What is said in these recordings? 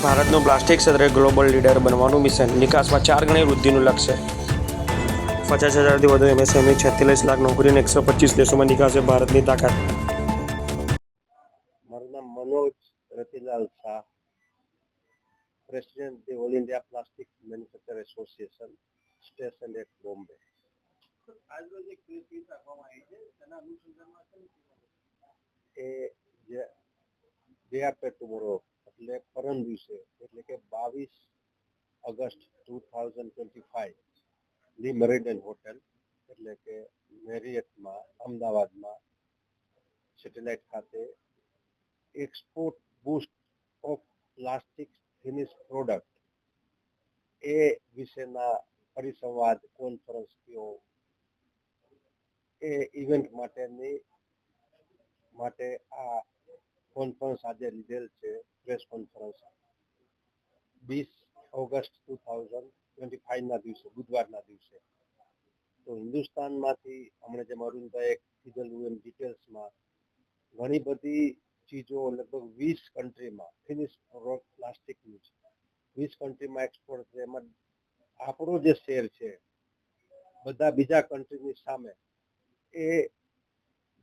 ભારતનું પ્લાસ્ટિક ક્ષેત્રે global leader બનવાનું મિશન. નિકાસમાં ચાર ગણી વૃદ્ધિનું લક્ષ્ય. પચાસ હજારથી વધુ એમએસએમઈ છેતાલીસ લાખ નોકરીને એકસો પચીસ દેશોમાં નિકાસે ભારતની તાકાત. મારું નામ Manoj Ratilal Shah, president the all India plastic manufacture association, station at Bombay. એ જે ડે આફ્ટર ટુમોરો એટલે પરમ દિવસે, એટલે કે બાવીસ August two thousand twenty five the Meridian hotel, એટલે કે મેરિયટમાં, અમદાવાદમાં સેટેલાઇટ ખાતે export boost of plastic finish product એ વિશેના પરિસંવાદ, કોન્ફરન્સ થયો. એ ઇવેન્ટ માટેની, માટે આ કોન્ફરન્સ આજે લીધેલ છે, પ્રેસ કોન્ફરન્સ. વીસ ઓગસ્ટ ટુ થાઉઝન્ડ ટ્વેન્ટી ફાઇવના દિવસે, બુધવારના દિવસે. તો હિન્દુસ્તાનમાંથી હમણાં જે અરુણભાઈએ કીધેલું એમ ડિટેલ્સમાં, ઘણી બધી ચીજો લગભગ વીસ કન્ટ્રીમાં, ફિનિશ પ્લાસ્ટિકનું છે. વીસ કન્ટ્રીમાં એક્સપોર્ટ છે, એમાં આપણો જે શેર છે, બધા બીજા કન્ટ્રીની સામે, એ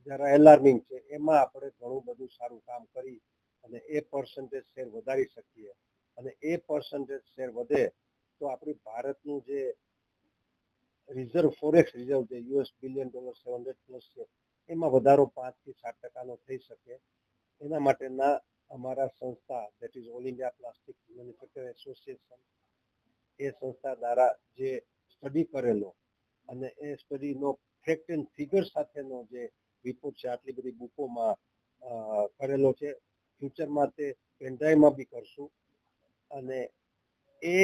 જરા એલાર્મિંગ છે. એમાં આપણે ઘણું બધું સારું કામ કરી અને એ પર્સન્ટેજ શેર વધારી શકીએ. અને એ પર્સન્ટેજ શેર વધે તો આપણી ભારતનું જે રિઝર્વ ફોરેક્સ રિઝર્વ છે US billion dollar seven hundred plus છે, એમાં વધારો પાંચથી સાત ટકાનો થઈ શકે. એના માટેના અમારા સંસ્થા that is all India plastic manufacture association એ સંસ્થા દ્વારા જે સ્ટડી કરેલો અને એ સ્ટડીનો ફેક્ટ એન્ડ ફિગર સાથેનો જે રિપોર્ટ છે, આટલી બધી બુકોમાં કરેલો છે. ફ્યુચરમાં તે પેનડ્રાઈવમાં બી કરશું. અને એ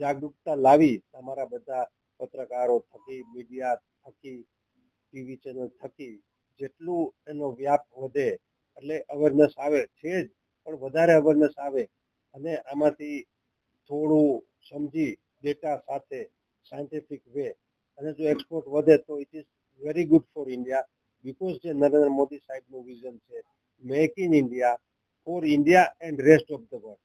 જાગૃતતા લાવી તમારા બધા પત્રકારો થકી મીડિયા થકી ટીવી ચેનલ થકી, જેટલું એનો વ્યાપ વધે, એટલે અવેરનેસ આવે છે જ, પણ વધારે અવેરનેસ આવે. અને આમાંથી થોડું સમજી ડેટા સાથે સાયન્ટિફિક વે અને જો એક્સપોર્ટ વધે તો it is very good for India because જે નરેન્દ્ર મોદી સાહેબનું વિઝન છે make in India for India and rest of the world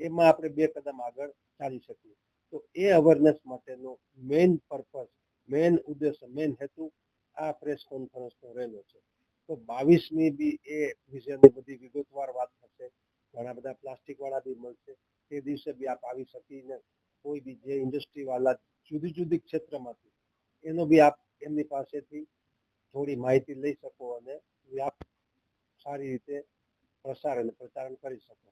એમાં આપણે બે કદમ આગળ ચાલી શકીએ. તો એ અવેરનેસ માટેનો મેઇન પર્પઝ મેઇન ઉદ્દેશ મેઇન હેતુ આ પ્રેસ કોન્ફરન્સનો રહેલો છે. તો બાવીસમી બી એ વિષયની બધી વિગતવાર વાત થશે. ઘણા બધા પ્લાસ્ટિકવાળા બી મળશે. તે દિવસે બી આપ આવી શકીને કોઈ બી જે ઇન્ડસ્ટ્રીવાળા જુદી જુદી ક્ષેત્રમાંથી, એનો બી આપ એમની પાસેથી થોડી માહિતી લઈ શકો અને વ્યાપ સારી રીતે પ્રસાર અને પ્રચારણ કરી શકો.